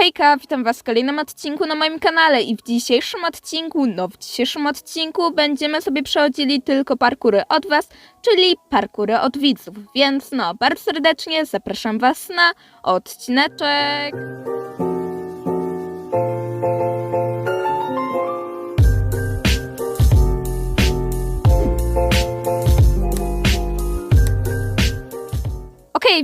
Hejka, witam was w kolejnym odcinku na moim kanale i w dzisiejszym odcinku, no w dzisiejszym odcinku będziemy sobie przechodzili tylko parkury od was, czyli parkury od widzów, więc no, bardzo serdecznie zapraszam was na odcineczek.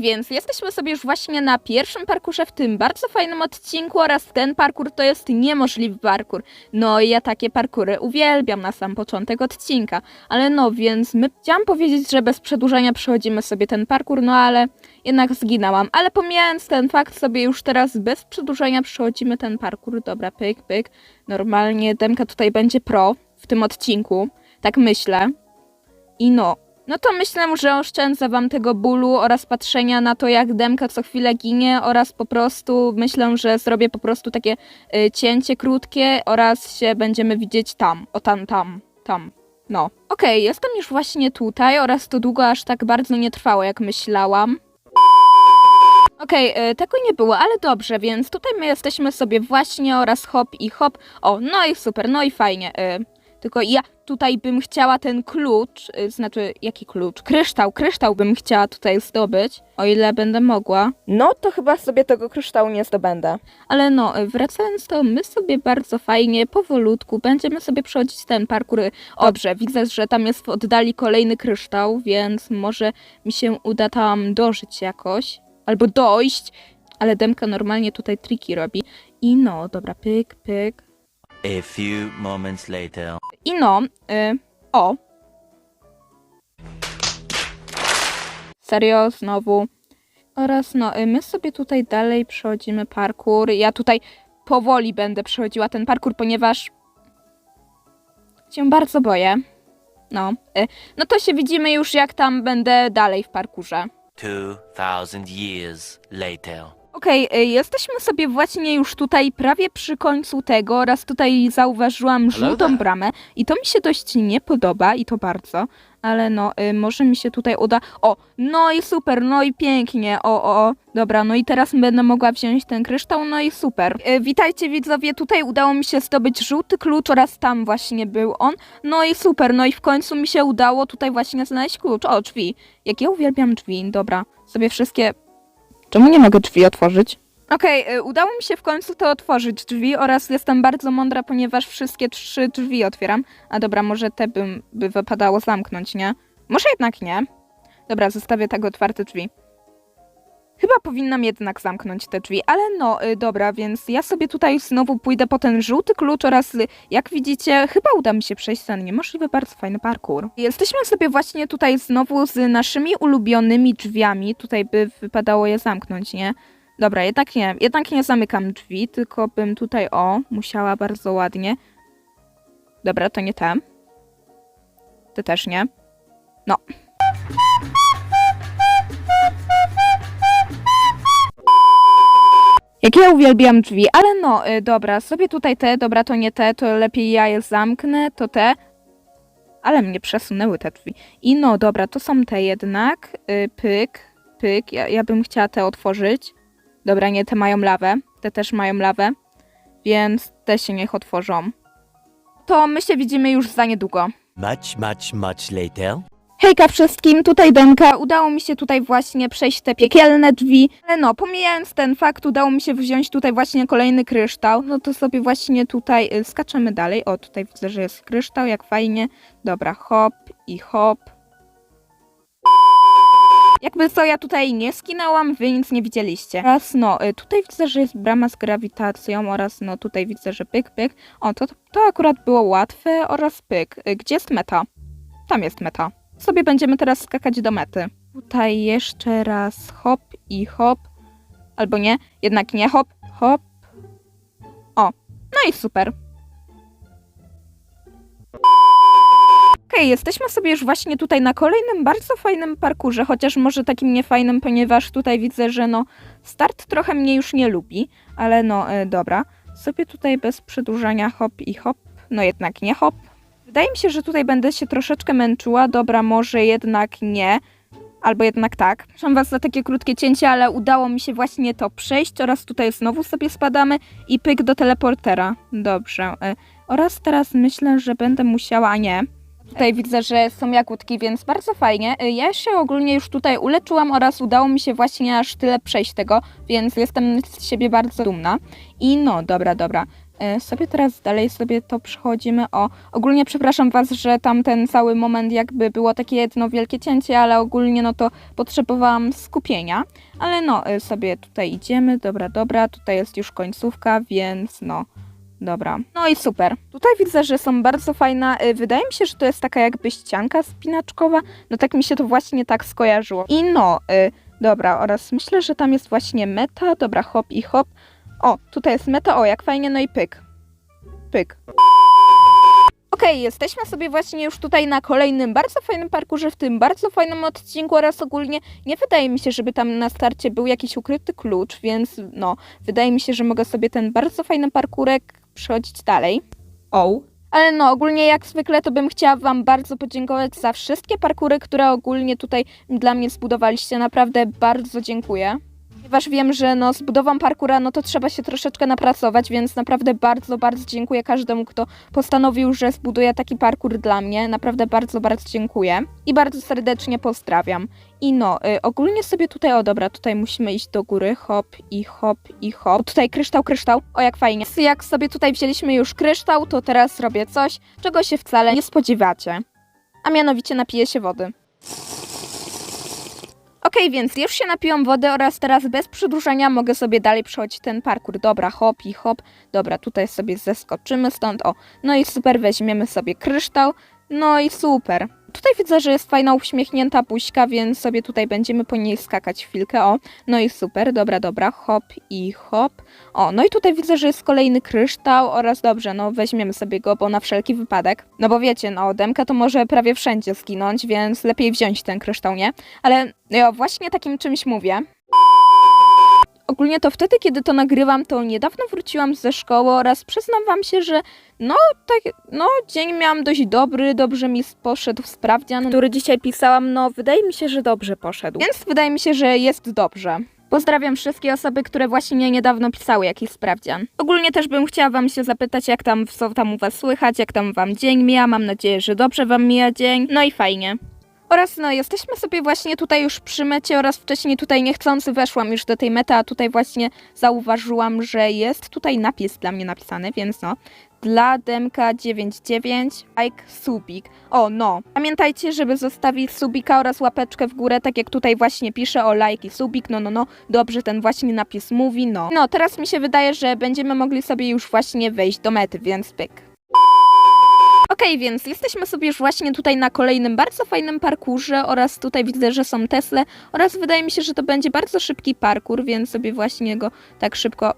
Więc jesteśmy sobie już właśnie na pierwszym parkurze w tym bardzo fajnym odcinku oraz ten parkur to jest niemożliwy parkur. No i ja takie parkury uwielbiam na sam początek odcinka. Ale no, więc my chciałam powiedzieć, że bez przedłużania przechodzimy sobie ten parkur, no ale jednak zginęłam. Ale pomijając ten fakt sobie już teraz bez przedłużania przechodzimy ten parkur. Dobra, pyk, pyk. Normalnie Demka tutaj będzie pro w tym odcinku. Tak myślę. I no, no to myślę, że oszczędzę wam tego bólu oraz patrzenia na to, jak Demka co chwilę ginie oraz po prostu myślę, że zrobię po prostu takie y, cięcie krótkie oraz się będziemy widzieć tam, o tam, tam, tam. No. Okej, jestem już właśnie tutaj oraz to długo aż tak bardzo nie trwało, jak myślałam. Okej, y, tego nie było, ale dobrze, więc tutaj my jesteśmy sobie właśnie oraz hop i hop. O, no i super, no i fajnie. Y, tylko ja tutaj bym chciała ten klucz, y, znaczy jaki klucz? Kryształ, kryształ bym chciała tutaj zdobyć, o ile będę mogła. No to chyba sobie tego kryształu nie zdobędę. Ale no, y, wracając to, my sobie bardzo fajnie, powolutku będziemy sobie przechodzić ten parkour. Dobrze, widzę, że tam jest w oddali kolejny kryształ, więc może mi się uda tam dożyć jakoś. Albo dojść. Ale Demka normalnie tutaj triki robi. I no, dobra, pyk, pyk. A few moments later. I no, y, o. Serio, znowu. Oraz no, y, my sobie tutaj dalej przechodzimy parkour. Ja tutaj powoli będę przechodziła ten parkour, ponieważ się bardzo boję. No, y, no to się widzimy już jak tam będę dalej w parkurze. 2000 years later. Okej, y, jesteśmy sobie właśnie już tutaj prawie przy końcu tego oraz tutaj zauważyłam żółtą bramę i to mi się dość nie podoba i to bardzo, ale no y, może mi się tutaj uda. O, no i super, no i pięknie, o, o, o, dobra, no i teraz będę mogła wziąć ten kryształ, no i super. Y, witajcie widzowie, tutaj udało mi się zdobyć żółty klucz oraz tam właśnie był on, no i super, no i w końcu mi się udało tutaj właśnie znaleźć klucz. O, drzwi, jak ja uwielbiam drzwi, dobra, sobie wszystkie Czemu nie mogę drzwi otworzyć? Okej, y, udało mi się w końcu to otworzyć drzwi oraz jestem bardzo mądra, ponieważ wszystkie trzy drzwi otwieram. A dobra, może te bym, by wypadało zamknąć, nie? Może jednak nie. Dobra, zostawię tak otwarte drzwi. Chyba powinnam jednak zamknąć te drzwi, ale no, y, dobra, więc ja sobie tutaj znowu pójdę po ten żółty klucz oraz, y, jak widzicie, chyba uda mi się przejść ten niemożliwy, bardzo fajny parkour. Jesteśmy sobie właśnie tutaj znowu z naszymi ulubionymi drzwiami, tutaj by wypadało je zamknąć, nie? Dobra, jednak nie, jednak nie zamykam drzwi, tylko bym tutaj, o, musiała bardzo ładnie. Dobra, to nie te. Te też nie. No, Jak ja uwielbiam drzwi, ale no, y, dobra, sobie tutaj te, dobra, to nie te, to lepiej ja je zamknę, to te. Ale mnie przesunęły te drzwi. I no, dobra, to są te jednak. Y, pyk, pyk, ja, ja bym chciała te otworzyć. Dobra, nie, te mają lawę, te też mają lawę, więc te się niech otworzą. To my się widzimy już za niedługo. Much, much, much later. Hejka wszystkim, tutaj Demka. Udało mi się tutaj właśnie przejść te piekielne drzwi. Ale no, pomijając ten fakt, udało mi się wziąć tutaj właśnie kolejny kryształ. No to sobie właśnie tutaj y, skaczemy dalej. O, tutaj widzę, że jest kryształ, jak fajnie. Dobra, hop i hop. Jakby co, ja tutaj nie skinęłam, wy nic nie widzieliście. Oraz no, y, tutaj widzę, że jest brama z grawitacją oraz no tutaj widzę, że pyk, pyk. O, to, to akurat było łatwe oraz pyk. Y, Gdzie jest meta? Tam jest meta sobie będziemy teraz skakać do mety. Tutaj jeszcze raz hop i hop. Albo nie, jednak nie hop, hop. O, no i super. Okej, jesteśmy sobie już właśnie tutaj na kolejnym bardzo fajnym parkurze, chociaż może takim niefajnym, ponieważ tutaj widzę, że no start trochę mnie już nie lubi, ale no e, dobra. Sobie tutaj bez przedłużania hop i hop, no jednak nie hop. Wydaje mi się, że tutaj będę się troszeczkę męczyła. Dobra, może jednak nie. albo jednak tak. Przepraszam was za takie krótkie cięcie, ale udało mi się właśnie to przejść oraz tutaj znowu sobie spadamy i pyk do teleportera. Dobrze. y, Oraz teraz myślę, że będę musiała, nie. Tutaj widzę, że są jagódki, więc bardzo fajnie. Y, Ja się ogólnie już tutaj uleczyłam oraz udało mi się właśnie aż tyle przejść tego, więc jestem z siebie bardzo dumna. I no, dobra, dobra. Y, Sobie teraz dalej sobie to przechodzimy. O, ogólnie przepraszam was, że tam ten cały moment jakby było takie jedno wielkie cięcie, ale ogólnie no to potrzebowałam skupienia. Ale no, y, sobie tutaj idziemy, dobra, dobra, tutaj jest już końcówka, więc no, dobra. No i super. Tutaj widzę, że są bardzo fajne, wydaje mi się, że to jest taka jakby ścianka spinaczkowa, no tak mi się to właśnie tak skojarzyło. I no, y, dobra, oraz myślę, że tam jest właśnie meta, dobra, hop i hop. O, tutaj jest meta, o jak fajnie, no i pyk. Pyk. Okej, jesteśmy sobie właśnie już tutaj na kolejnym bardzo fajnym parkurze, w tym bardzo fajnym odcinku oraz ogólnie nie wydaje mi się, żeby tam na starcie był jakiś ukryty klucz, więc no, wydaje mi się, że mogę sobie ten bardzo fajny parkurek przechodzić dalej. O. Ale no, ogólnie jak zwykle to bym chciała Wam bardzo podziękować za wszystkie parkury, które ogólnie tutaj dla mnie zbudowaliście. Naprawdę bardzo dziękuję. Ponieważ wiem, że no, z budową parkura no to trzeba się troszeczkę napracować, więc naprawdę bardzo, bardzo dziękuję każdemu, kto postanowił, że zbuduje taki parkur dla mnie. Naprawdę bardzo, bardzo dziękuję i bardzo serdecznie pozdrawiam. I no, y, ogólnie sobie tutaj, o dobra, tutaj musimy iść do góry, hop i hop i hop. Tutaj kryształ, kryształ, o jak fajnie. Jak sobie tutaj wzięliśmy już kryształ, to teraz robię coś, czego się wcale nie spodziewacie. A mianowicie napiję się wody. Okej, więc już się napiłam wody oraz teraz bez przedłużania mogę sobie dalej przechodzić ten parkour. Dobra, hop i hop. Dobra, tutaj sobie zeskoczymy stąd. O, no i super, weźmiemy sobie kryształ. No i super. Tutaj widzę, że jest fajna uśmiechnięta buźka, więc sobie tutaj będziemy po niej skakać chwilkę. O, no i super, dobra, dobra, hop i hop. O, no i tutaj widzę, że jest kolejny kryształ oraz dobrze, no weźmiemy sobie go, bo na wszelki wypadek. No bo wiecie, no demka to może prawie wszędzie zginąć, więc lepiej wziąć ten kryształ, nie? Ale ja właśnie takim czymś mówię. Ogólnie to wtedy, kiedy to nagrywam, to niedawno wróciłam ze szkoły oraz przyznam wam się, że no tak, no dzień miałam dość dobry, dobrze mi poszedł sprawdzian, który dzisiaj pisałam, no wydaje mi się, że dobrze poszedł. Więc wydaje mi się, że jest dobrze. Pozdrawiam wszystkie osoby, które właśnie niedawno pisały jakiś sprawdzian. Ogólnie też bym chciała wam się zapytać, jak tam, co tam u was słychać, jak tam wam dzień mija, mam nadzieję, że dobrze wam mija dzień, no i fajnie. Oraz no, jesteśmy sobie właśnie tutaj już przy mecie oraz wcześniej tutaj niechcący weszłam już do tej mety, a tutaj właśnie zauważyłam, że jest tutaj napis dla mnie napisany, więc no. Dla Demka 99 like subik. O no, pamiętajcie, żeby zostawić subika oraz łapeczkę w górę, tak jak tutaj właśnie pisze o like i subik, no no no, dobrze ten właśnie napis mówi, no. No, teraz mi się wydaje, że będziemy mogli sobie już właśnie wejść do mety, więc pyk. Okej, więc jesteśmy sobie już właśnie tutaj na kolejnym bardzo fajnym parkurze oraz tutaj widzę, że są Tesle oraz wydaje mi się, że to będzie bardzo szybki parkur, więc sobie właśnie go tak szybko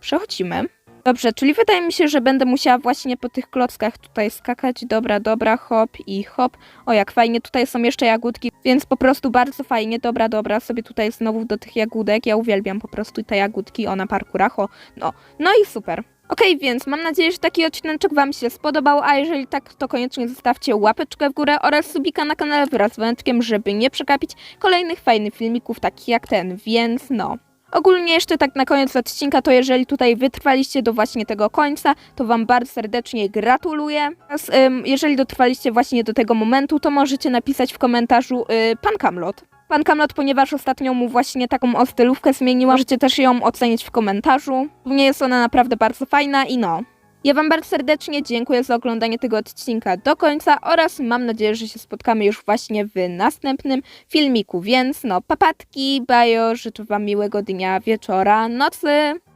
przechodzimy. Dobrze, czyli wydaje mi się, że będę musiała właśnie po tych klockach tutaj skakać. Dobra, dobra, hop i hop. O, jak fajnie, tutaj są jeszcze jagódki, więc po prostu bardzo fajnie. Dobra, dobra, sobie tutaj znowu do tych jagódek. Ja uwielbiam po prostu te jagódki, o na parkurach, o, no. No i super. Okej, więc mam nadzieję, że taki odcinek Wam się spodobał, a jeżeli tak, to koniecznie zostawcie łapeczkę w górę oraz subika na kanale wraz z wędkiem, żeby nie przekapić kolejnych fajnych filmików takich jak ten, więc no. Ogólnie jeszcze tak na koniec odcinka, to jeżeli tutaj wytrwaliście do właśnie tego końca, to Wam bardzo serdecznie gratuluję. Ym, jeżeli dotrwaliście właśnie do tego momentu, to możecie napisać w komentarzu y, Pan Kamlot. Pan Kamlot, ponieważ ostatnio mu właśnie taką o stylówkę zmieniła, możecie też ją ocenić w komentarzu. Nie jest ona naprawdę bardzo fajna i no. Ja Wam bardzo serdecznie dziękuję za oglądanie tego odcinka do końca oraz mam nadzieję, że się spotkamy już właśnie w następnym filmiku, więc no papatki, bajo, życzę Wam miłego dnia, wieczora, nocy.